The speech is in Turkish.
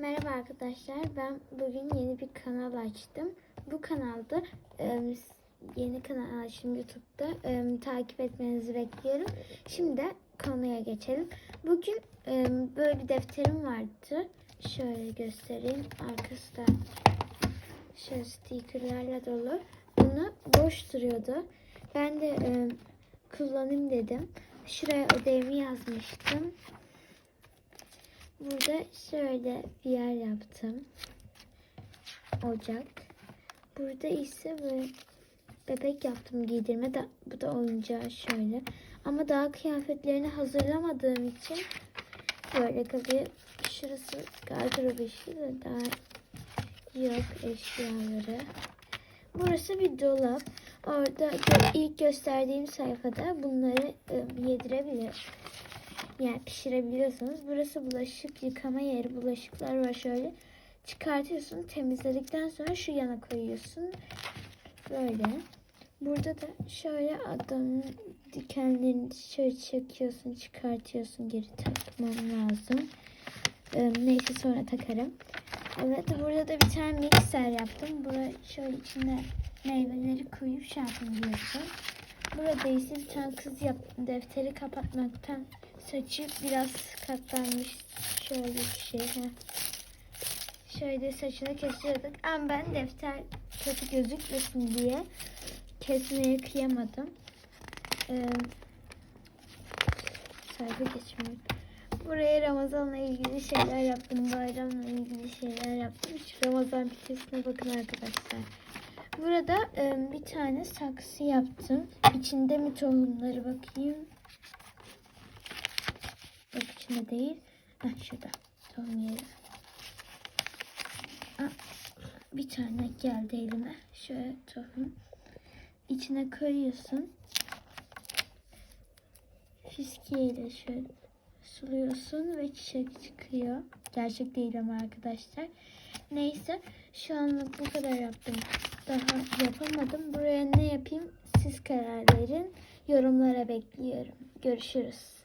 Merhaba arkadaşlar. Ben bugün yeni bir kanal açtım. Bu kanalda yeni kanal açtım YouTube'da. Takip etmenizi bekliyorum. Şimdi konuya geçelim. Bugün böyle bir defterim vardı. Şöyle göstereyim. Arkası da şöyle stickerlarla dolu. Bunu boş duruyordu. Ben de kullanayım dedim. Şuraya ödevimi yazmıştım. Burada şöyle bir yer yaptım. Ocak. Burada ise böyle bebek yaptım giydirme. Da, bu da oyuncağı şöyle. Ama daha kıyafetlerini hazırlamadığım için böyle kalıyor. Şurası gardırop işi de daha yok eşyaları. Burası bir dolap. Orada ilk gösterdiğim sayfada bunları e, yedirebilir. Yani pişirebiliyorsunuz. Burası bulaşık yıkama yeri. Bulaşıklar var şöyle. Çıkartıyorsun. Temizledikten sonra şu yana koyuyorsun. Böyle. Burada da şöyle adamın dikenlerini şöyle çekiyorsun, çıkartıyorsun. Geri takmam lazım. Ee, neyse sonra takarım. Evet burada da bir tane mikser yaptım. Buraya şöyle içine meyveleri koyup şey yapabiliyorsun. Burada ise bir tane kız yaptım. Defteri kapatmaktan saçı biraz katlanmış. Şöyle bir şey. Heh. Şöyle saçını kesiyorduk. Ama ben defter kötü gözükmesin diye kesmeye kıyamadım. Ee, sayfa geçmiyor. Buraya Ramazan'la ilgili şeyler yaptım. Bayramla ilgili şeyler yaptım. Şu Ramazan pitesine bakın arkadaşlar. Burada e, bir tane saksı yaptım. İçinde mi tohumları bakayım. İçinde değil. Heh, şurada tohum yeri. Ah, bir tane geldi elime. Şöyle tohum. İçine koyuyorsun. Fiskiyeyle şöyle suluyorsun ve çiçek çıkıyor. Gerçek değil ama arkadaşlar. Neyse şu anlık bu kadar yaptım. Daha yapamadım. Buraya ne yapayım siz karar verin. Yorumlara bekliyorum. Görüşürüz.